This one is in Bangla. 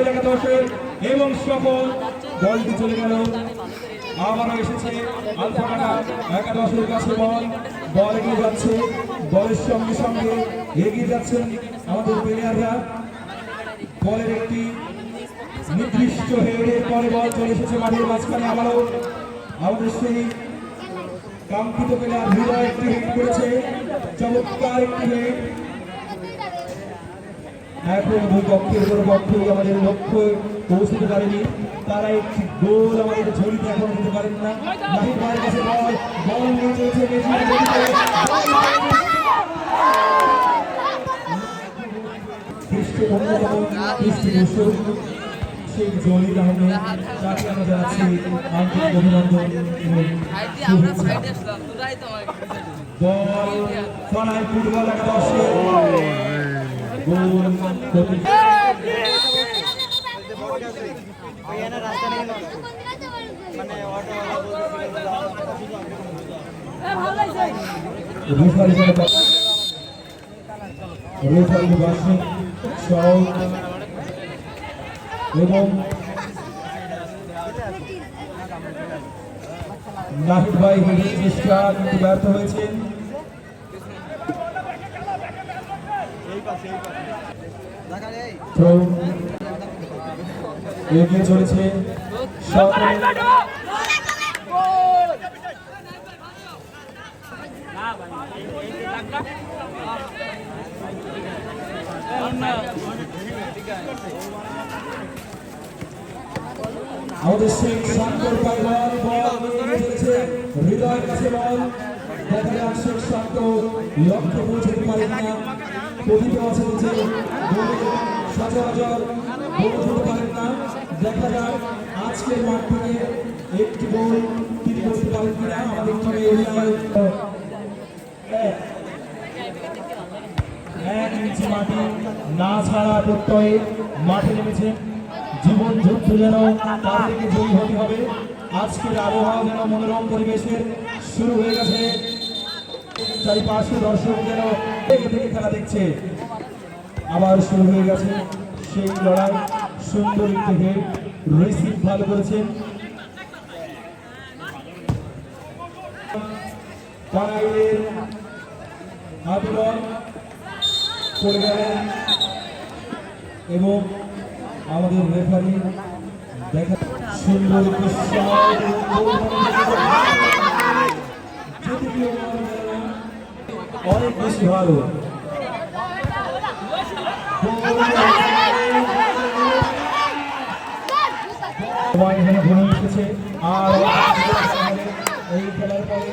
এলাকা দশের এবং সফল বলটি চলে গেল। আবারও এসেছে আলফা টাকা একাদশের কাছে বল। এগিয়ে যাচ্ছে বলের সঙ্গে সঙ্গে এগিয়ে যাচ্ছেন আমাদের প্লেয়াররা বলের একটি নির্দিষ্ট হেডের পরে বল চলে এসেছে মাঠের মাঝখানে আবারও। আমাদের সেই কাঙ্ক্ষিত প্লেয়ার হৃদয় একটি হেড করেছে। চমৎকার একটি হেড এখন দুই পক্ষের কোনো পক্ষই আমাদের লক্ষ্যে। পৌঁছতে পারেনি। তারা একটি গোল আমাদের ঝুলিতে এখন দিতে পারেন না। নাহিদ ভাইয়ের কাছে বল বল নিয়ে চলেছে মেসি বিশ্বের অন্যতম দৃষ্টিদর্শক সেই জলিল আহমেদ তাকে আমরা জানাচ্ছি আন্তরিক অভিনন্দন বল ফলায় ফুটবল একাদশে। এবং নাহিদ ভাই চেষ্টা ব্যর্থ হয়েছেন। তো এগিয়ে চলেছে আমাদের সেই শান্তর পাইলন বল চলেছে। হৃদয়ের কাছে বল। দেখা যাক শেখ শান্ত লক্ষ্যে পৌঁছতে পারেন না কথিত আছে গোলে সচরাচর গোল যাক আজকের মাঠ থেকে একটি করতে এক না ছাড়া নেমেছেন জীবন যুদ্ধ যেন তার থেকে জয়ী হতে হবে। আজকের আবহাওয়া যেন মনোরম পরিবেশের শুরু হয়ে গেছে। চারিপাশে দর্শক যেন থেকে থেকে খেলা দেখছে। আবার শুরু হয়ে গেছে সেই লড়াই। সুন্দর হেড রিসিভ ভালো করেছেন টাঙ্গাইলের আন্দোলন এবং আমাদের রেফারি দেখা সুন্দর একটি shot এবং goal যদি কেউ মনে করে না, অনেক বেশি ভালো। এখানে ঘুরে উঠেছে আর এই খেলার পরে